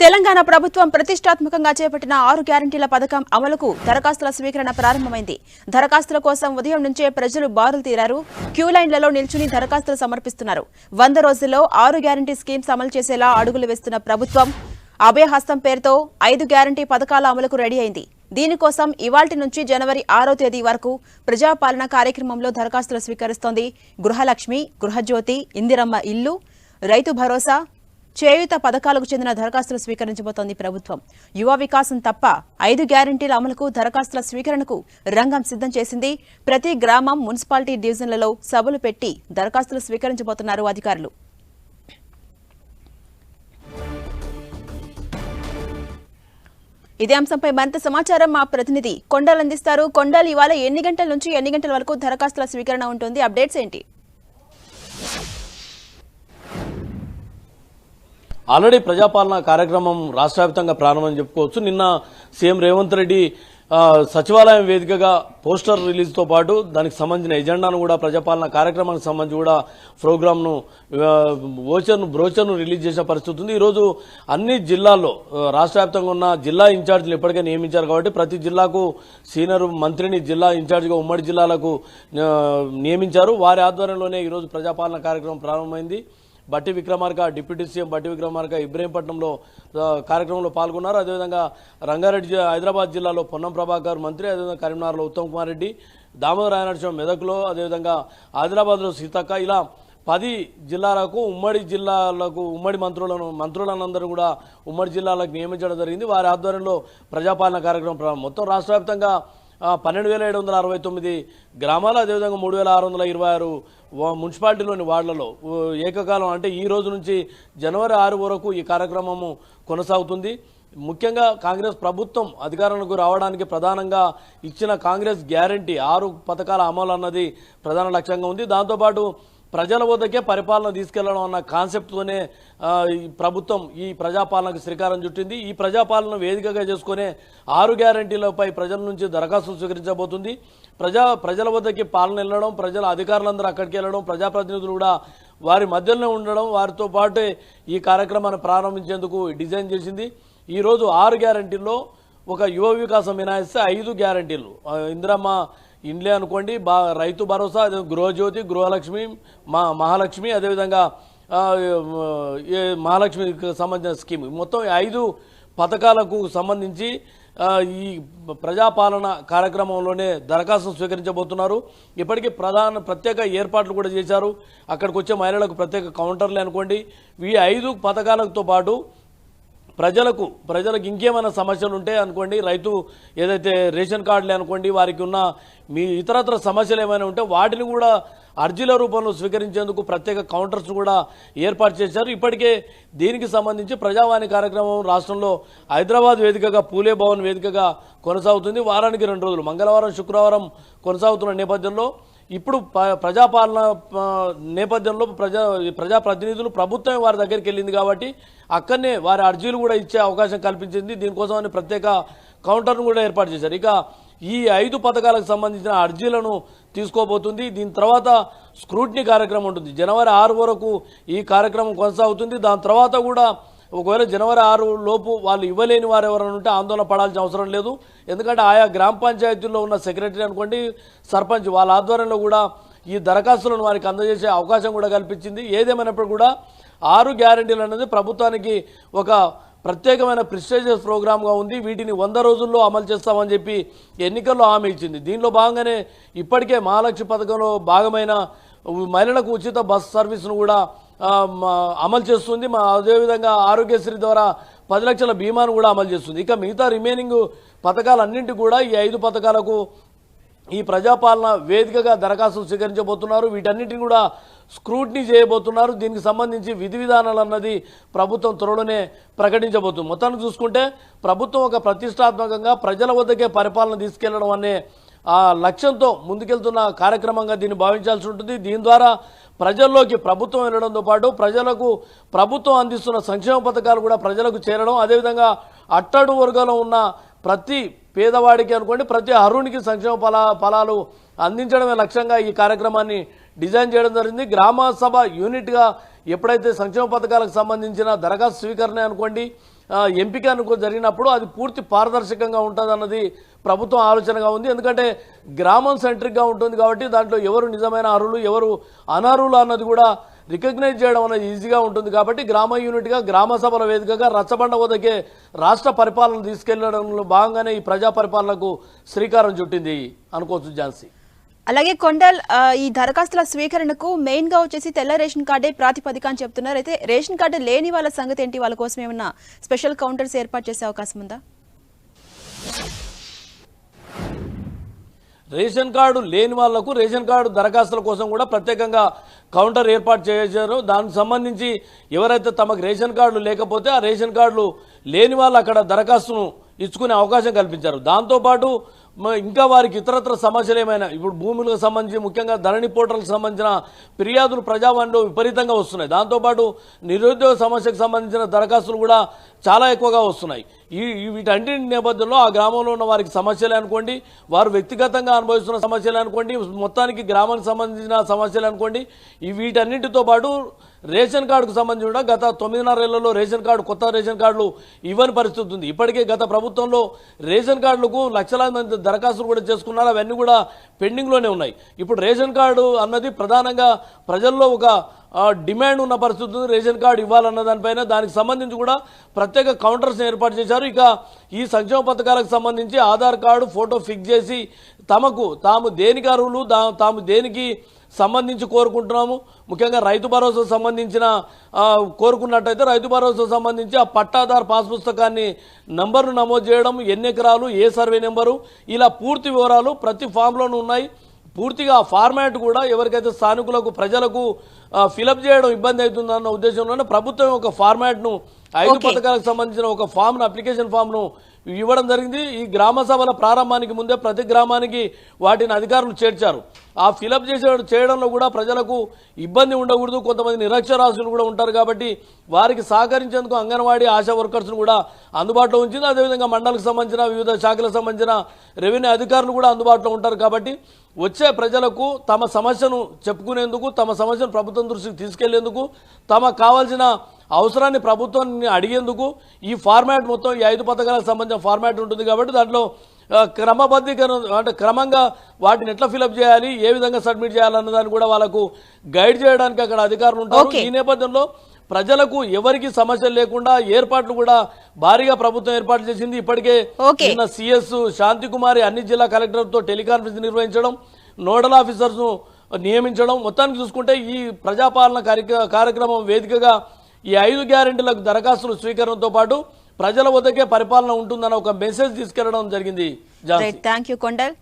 తెలంగాణ ప్రభుత్వం ప్రతిష్టాత్మకంగా చేపట్టిన ఆరు గ్యారంటీల పథకం అమలుకు దరఖాస్తుల స్వీకరణ ప్రారంభమైంది. దరఖాస్తుల కోసం ఉదయం నుంచే ప్రజలు బారులు తీరారు. క్యూ లైన్లలో నిల్చుని దరఖాస్తులు సమర్పిస్తున్నారు. వంద రోజుల్లో ఆరు గ్యారంటీ స్కీమ్స్ అమలు చేసేలా అడుగులు వేస్తున్న ప్రభుత్వం అభయహస్తం పేరుతో ఐదు గ్యారంటీ పథకాల అమలుకు రెడీ అయింది. దీనికోసం ఇవాల్టి నుంచి జనవరి ఆరో తేదీ వరకు ప్రజాపాలన కార్యక్రమంలో దరఖాస్తులు స్వీకరిస్తోంది గృహలక్ష్మి గృహజ్యోతి ఇందిరమ్మ ఇల్లు రైతు భరోసా చేయూత పథకాలకు చెందిన దరఖాస్తులు స్వీకరించబోతోంది ప్రభుత్వం. యువ వికాసం తప్ప ఐదు గ్యారంటీల అమలుకు దరఖాస్తుల స్వీకరణకు రంగం సిద్ధం చేసింది. ప్రతి గ్రామం మున్సిపాలిటీ డివిజన్లలో సభలు పెట్టి దరఖాస్తులు స్వీకరించబోతున్నారు అధికారులు. ఇదే అంశంపై మరింత సమాచారం మా ప్రతినిధి కొండలు అందిస్తారు. కొండలు ఇవాళ ఎన్ని గంటల నుంచి ఎన్ని గంటల వరకు దరఖాస్తుల స్వీకరణ ఉంటుంది? అప్డేట్స్ ఏంటి? ఆల్రెడీ ప్రజాపాలన కార్యక్రమం రాష్ట్ర వ్యాప్తంగా ప్రారంభం చెప్పుకోవచ్చు. నిన్న సీఎం రేవంత్ రెడ్డి సచివాలయం వేదికగా పోస్టర్ రిలీజ్తో పాటు దానికి సంబంధించిన ఎజెండాను కూడా ప్రజాపాలన కార్యక్రమానికి సంబంధించి కూడా ప్రోగ్రామ్ను ఓచర్ను బ్రోచర్ను రిలీజ్ చేసిన పరిస్థితి ఉంది. ఈరోజు అన్ని జిల్లాల్లో రాష్ట్ర వ్యాప్తంగా ఉన్న జిల్లా ఇన్ఛార్జీలు ఇప్పటికే నియమించారు కాబట్టి ప్రతి జిల్లాకు సీనియర్ మంత్రిని జిల్లా ఇన్ఛార్జిగా ఉమ్మడి జిల్లాలకు నియమించారు. వారి ఆధ్వర్యంలోనే ఈరోజు ప్రజాపాలన కార్యక్రమం ప్రారంభమైంది. బట్టి విక్రమార్క డిప్యూటీ సీఎం బట్టి విక్రమార్క ఇబ్రహీంపట్నంలో కార్యక్రమంలో పాల్గొన్నారు. అదేవిధంగా రంగారెడ్డి హైదరాబాద్ జిల్లాలో పొన్నం ప్రభాకర్ మంత్రి అదేవిధంగా కరీంనగర్లో ఉత్తమ్ కుమార్ రెడ్డి దామోదర రాయనరసింహ మెదక్లో అదేవిధంగా ఆదిలాబాద్లో సీతక్క. ఇలా పది జిల్లాలకు ఉమ్మడి జిల్లాలకు ఉమ్మడి మంత్రులను మంత్రులనందరూ కూడా ఉమ్మడి జిల్లాలకు నియమించడం జరిగింది. వారి ఆధ్వర్యంలో ప్రజాపాలన కార్యక్రమం ప్రారంభం మొత్తం రాష్ట్ర వ్యాప్తంగా పన్నెండు వేల ఏడు వందల అరవై తొమ్మిది గ్రామాలు అదేవిధంగా మూడు వేల ఆరు వందల ఇరవై ఆరు మున్సిపాలిటీలోని వార్డులలో ఏకకాలం అంటే ఈ రోజు నుంచి జనవరి ఆరు వరకు ఈ కార్యక్రమము కొనసాగుతుంది. ముఖ్యంగా కాంగ్రెస్ ప్రభుత్వం అధికారంలోకి రావడానికి ప్రధానంగా ఇచ్చిన కాంగ్రెస్ గ్యారంటీ ఆరు పథకాల అమలు అన్నది ప్రధాన లక్ష్యంగా ఉంది. దాంతోపాటు ప్రజల వద్దకే పరిపాలన తీసుకెళ్ళడం అన్న కాన్సెప్ట్తోనే ఈ ప్రభుత్వం ఈ ప్రజాపాలనకు శ్రీకారం చుట్టింది. ఈ ప్రజాపాలన వేదికగా చేసుకునే ఆరు గ్యారంటీలపై ప్రజల నుంచి దరఖాస్తులు స్వీకరించబోతుంది. ప్రజా ప్రజల వద్దకి పాలన వెళ్ళడం ప్రజల అధికారులందరూ అక్కడికి వెళ్ళడం ప్రజాప్రతినిధులు కూడా వారి మధ్యలోనే ఉండడం వారితో పాటే ఈ కార్యక్రమాన్ని ప్రారంభించేందుకు డిజైన్ చేసింది. ఈరోజు ఆరు గ్యారంటీల్లో ఒక యువ వికాసం మినహాయిస్తే ఐదు గ్యారంటీలు. ఇందిరమ్మ ఇండ్లే అనుకోండి బా రైతు భరోసా గృహజ్యోతి గృహలక్ష్మి మా మహాలక్ష్మి అదేవిధంగా మహాలక్ష్మికి సంబంధించిన స్కీమ్. మొత్తం ఐదు పథకాలకు సంబంధించి ఈ ప్రజాపాలన కార్యక్రమంలోనే దరఖాస్తు స్వీకరించబోతున్నారు. ఇప్పటికీ ప్రధాన ప్రత్యేక ఏర్పాట్లు కూడా చేశారు. అక్కడికి వచ్చే మహిళలకు ప్రత్యేక కౌంటర్లు అనుకోండి. ఈ ఐదు పథకాలతో పాటు ప్రజలకు ప్రజలకు ఇంకేమైనా సమస్యలు ఉంటే అనుకోండి రైతు ఏదైతే రేషన్ కార్డులే అనుకోండి వారికి ఉన్న మీ ఇతరత్ర సమస్యలు ఏమైనా ఉంటే వాటిని కూడా అర్జీల రూపంలో స్వీకరించేందుకు ప్రత్యేక కౌంటర్స్ కూడా ఏర్పాటు చేశారు. ఇప్పటికే దీనికి సంబంధించి ప్రజావాణి కార్యక్రమం రాష్ట్రంలో హైదరాబాద్ వేదికగా పూలే భవన్ వేదికగా కొనసాగుతుంది. వారానికి రెండు రోజులు మంగళవారం శుక్రవారం కొనసాగుతున్న నేపథ్యంలో ఇప్పుడు ప- ప్రజాపాలన నేపథ్యంలో ప్రజా ప్రజాప్రతినిధులు ప్రభుత్వం వారి దగ్గరికి వెళ్ళింది కాబట్టి అక్కడనే వారి అర్జీలు కూడా ఇచ్చే అవకాశం కల్పించింది. దీనికోసమని ప్రత్యేక కౌంటర్ను కూడా ఏర్పాటు చేశారు. ఇక ఈ ఐదు పథకాలకు సంబంధించిన అర్జీలను తీసుకోబోతుంది. దీని తర్వాత స్క్రూటినీ కార్యక్రమం ఉంటుంది. జనవరి ఆరు వరకు ఈ కార్యక్రమం కొనసాగుతుంది. దాని తర్వాత కూడా ఒకవేళ జనవరి ఆరు లోపు వాళ్ళు ఇవ్వలేని వారు ఎవరైనా ఉంటే ఆందోళన పడాల్సిన అవసరం లేదు. ఎందుకంటే ఆయా గ్రామ పంచాయతీల్లో ఉన్న సెక్రటరీ అనుకోండి సర్పంచ్ వాళ్ళ ఆధ్వర్యంలో కూడా ఈ దరఖాస్తులను వారికి అందజేసే అవకాశం కూడా కల్పించింది. ఏదేమైనప్పుడు కూడా ఆరు గ్యారెంటీలు అనేది ప్రభుత్వానికి ఒక ప్రత్యేకమైన ప్రిస్టేజియస్ ప్రోగ్రామ్గా ఉంది. వీటిని వంద రోజుల్లో అమలు చేస్తామని చెప్పి ఎన్నికల్లో హామీ ఇచ్చింది. దీనిలో భాగంగానే ఇప్పటికే మహాలక్ష్మి పథకంలో భాగమైన మహిళలకు ఉచిత బస్ సర్వీస్ను కూడా అమలు చేస్తుంది. మా అదేవిధంగా ఆరోగ్యశ్రీ ద్వారా పది లక్షల బీమాను కూడా అమలు చేస్తుంది. ఇక మిగతా రిమైనింగ్ పథకాలన్నింటి కూడా ఈ ఐదు పథకాలకు ఈ ప్రజాపాలన వేదికగా దరఖాస్తు స్వీకరించబోతున్నారు. వీటన్నిటిని కూడా స్క్రూటినీ చేయబోతున్నారు. దీనికి సంబంధించి విధి విధానాలు అన్నది ప్రభుత్వం త్వరలోనే ప్రకటించబోతుంది. మొత్తాన్ని చూసుకుంటే ప్రభుత్వం ఒక ప్రతిష్టాత్మకంగా ప్రజల వద్దకే పరిపాలన తీసుకెళ్ళడం అనే లక్ష్యంతో ముందుకెళ్తున్న కార్యక్రమంగా దీన్ని భావించాల్సి ఉంటుంది. దీని ద్వారా ప్రజల్లోకి ప్రభుత్వం వెళ్ళడంతో పాటు ప్రజలకు ప్రభుత్వం అందిస్తున్న సంక్షేమ పథకాలు కూడా ప్రజలకు చేరడం అదేవిధంగా అట్టడు వర్గంలో ఉన్న ప్రతి పేదవాడికి అనుకోండి ప్రతి అర్హునికి సంక్షేమ ఫలా ఫలాలు అందించడమే లక్ష్యంగా ఈ కార్యక్రమాన్ని డిజైన్ చేయడం జరిగింది. గ్రామ సభ యూనిట్గా ఎప్పుడైతే సంక్షేమ పథకాలకు సంబంధించిన దరఖాస్తు స్వీకరణ అనుకోండి ఎంపిక అనుకో జరిగినప్పుడు అది పూర్తి పారదర్శకంగా ఉంటుంది అన్నది ప్రభుత్వం ఆలోచనగా ఉంది. ఎందుకంటే గ్రామం సెంట్రిక్గా ఉంటుంది కాబట్టి దాంట్లో ఎవరు నిజమైన అర్హులు ఎవరు అనర్హులు అన్నది కూడా రికగ్నైజ్ చేయడం అనేది ఈజీగా ఉంటుంది. కాబట్టి గ్రామ యూనిట్గా గ్రామ సభల వేదికగా రచ్చబండ వద్దకే రాష్ట్ర పరిపాలన తీసుకెళ్ళడంలో భాగంగానే ఈ ప్రజా పరిపాలనకు శ్రీకారం చుట్టింది అనుకోవచ్చు ఝాన్సీ. అలాగే కొండల్ ఈ దరఖాస్తుల స్వీకరణకు మెయిన్గా వచ్చేసి తెల్ల రేషన్ కార్డే ప్రాతిపదిక అని చెప్తున్నారు. అయితే రేషన్ కార్డు లేని వాళ్ళ సంగతి ఏంటి? వాళ్ళ కోసం ఏమన్నా స్పెషల్ కౌంటర్స్ ఏర్పాటు చేసే అవకాశం ఉందా? రేషన్ కార్డు లేని వాళ్ళకు రేషన్ కార్డు దరఖాస్తుల కోసం కూడా ప్రత్యేకంగా కౌంటర్ ఏర్పాటు చేశారు. దానికి సంబంధించి ఎవరైతే తమకు రేషన్ కార్డులు లేకపోతే ఆ రేషన్ కార్డులు లేని వాళ్ళు అక్కడ దరఖాస్తును ఇచ్చుకునే అవకాశం కల్పించారు. దాంతోపాటు ఇంకా వారికి ఇతరత్ర సమస్యలు ఏమైనా? ఇప్పుడు భూములకు సంబంధించి ముఖ్యంగా ధరణి పోర్టల్కి సంబంధించిన ఫిర్యాదులు ప్రజావాణిలో విపరీతంగా వస్తున్నాయి. దాంతోపాటు నిరుద్యోగ సమస్యకు సంబంధించిన దరఖాస్తులు కూడా చాలా ఎక్కువగా వస్తున్నాయి. ఈ వీటన్నింటి వీటన్నిటి నేపథ్యంలో ఆ గ్రామంలో ఉన్న వారికి సమస్యలు అనుకోండి వారు వ్యక్తిగతంగా అనుభవిస్తున్న సమస్యలు అనుకోండి మొత్తానికి గ్రామానికి సంబంధించిన సమస్యలు అనుకోండి. ఈ వీటన్నిటితో పాటు రేషన్ కార్డుకు సంబంధించి కూడా గత తొమ్మిదిన్నరేళ్ళలో రేషన్ కార్డు కొత్త రేషన్ కార్డులు ఇవ్వని పరిస్థితి ఉంది. ఇప్పటికే గత ప్రభుత్వంలో రేషన్ కార్డులకు లక్షలాది మంది దరఖాస్తులు కూడా చేసుకున్నారు. అవన్నీ కూడా పెండింగ్లోనే ఉన్నాయి. ఇప్పుడు రేషన్ కార్డు అన్నది ప్రధానంగా ప్రజల్లో ఒక డిమాండ్ ఉన్న పరిస్థితి ఉంది. రేషన్ కార్డు ఇవ్వాలన్న దానిపైన దానికి సంబంధించి కూడా ప్రత్యేక కౌంటర్స్ ఏర్పాటు చేశారు. ఇక ఈ సంక్షేమ పథకాలకు సంబంధించి ఆధార్ కార్డు ఫోటో ఫిక్స్ చేసి తమకు తాము దేనికి అర్హులు తాము దేనికి సంబంధించి కోరుకుంటున్నాము. ముఖ్యంగా రైతు భరోసా సంబంధించిన కోరుకున్నట్టయితే రైతు భరోసా సంబంధించి ఆ పట్టాదారు పాస్ పుస్తకాన్ని నంబర్ను నమోదు చేయడం ఎన్ని ఎకరాలు ఏ సర్వే నెంబరు ఇలా పూర్తి వివరాలు ప్రతి ఫామ్లోనూ ఉన్నాయి. పూర్తిగా ఆ ఫార్మాట్ కూడా ఎవరికైతే స్థానికులకు ప్రజలకు ఫిలప్ చేయడం ఇబ్బంది అవుతుందన్న ఉద్దేశంలోనే ప్రభుత్వం ఒక ఫార్మాట్ను ఐదు. పథకాలకు సంబంధించిన ఒక ఫామ్ను అప్లికేషన్ ఫామ్ను ఇవ్వడం జరిగింది. ఈ గ్రామ సభల ప్రారంభానికి ముందే ప్రతి గ్రామానికి వాటిని అధికారులు చేర్చారు. ఆ ఫిలప్ చేసే చేయడంలో కూడా ప్రజలకు ఇబ్బంది ఉండకూడదు. కొంతమంది నిరక్షరాస్యులు కూడా ఉంటారు కాబట్టి వారికి సహకరించేందుకు అంగన్వాడీ ఆశా వర్కర్స్ను కూడా అందుబాటులో ఉంచింది. అదేవిధంగా మండలకు సంబంధించిన వివిధ శాఖలకు సంబంధించిన రెవెన్యూ అధికారులు కూడా అందుబాటులో ఉంటారు కాబట్టి వచ్చే ప్రజలకు తమ సమస్యను చెప్పుకునేందుకు తమ సమస్యను ప్రభుత్వం దృష్టికి తీసుకెళ్ళేందుకు తమకు కావాల్సిన అవసరాన్ని ప్రభుత్వాన్ని అడిగేందుకు ఈ ఫార్మాట్ మొత్తం ఈ ఐదు పథకాలకు సంబంధించిన ఫార్మాట్ ఉంటుంది కాబట్టి దాంట్లో క్రమబద్ధీకరణ అంటే క్రమంగా వాటిని ఎట్లా ఫిలప్ చేయాలి ఏ విధంగా సబ్మిట్ చేయాలన్న దాన్ని కూడా వాళ్ళకు గైడ్ చేయడానికి అక్కడ అధికారులు ఉంటారు. ఈ నేపథ్యంలో ప్రజలకు ఎవరికి సమస్యలు లేకుండా ఏర్పాట్లు కూడా భారీగా ప్రభుత్వం ఏర్పాటు చేసింది ఇప్పటికే. నిన్న సిఎస్ శాంతికుమారి అన్ని జిల్లా కలెక్టర్తో టెలికాన్ఫరెన్స్ నిర్వహించడం నోడల్ ఆఫీసర్స్ను నియమించడం మొత్తానికి చూసుకుంటే ఈ ప్రజాపాలన కార్యక్ర- కార్యక్రమం వేదికగా ఈ ఐదు గ్యారెంటీలకు దరఖాస్తుల స్వీకరణతో పాటు ప్రజల వద్దకే పరిపాలన ఉంటుందని ఒక మెసేజ్ తీసుకెళ్ళడం జరిగింది థ్యాంక్ యూ కొండల్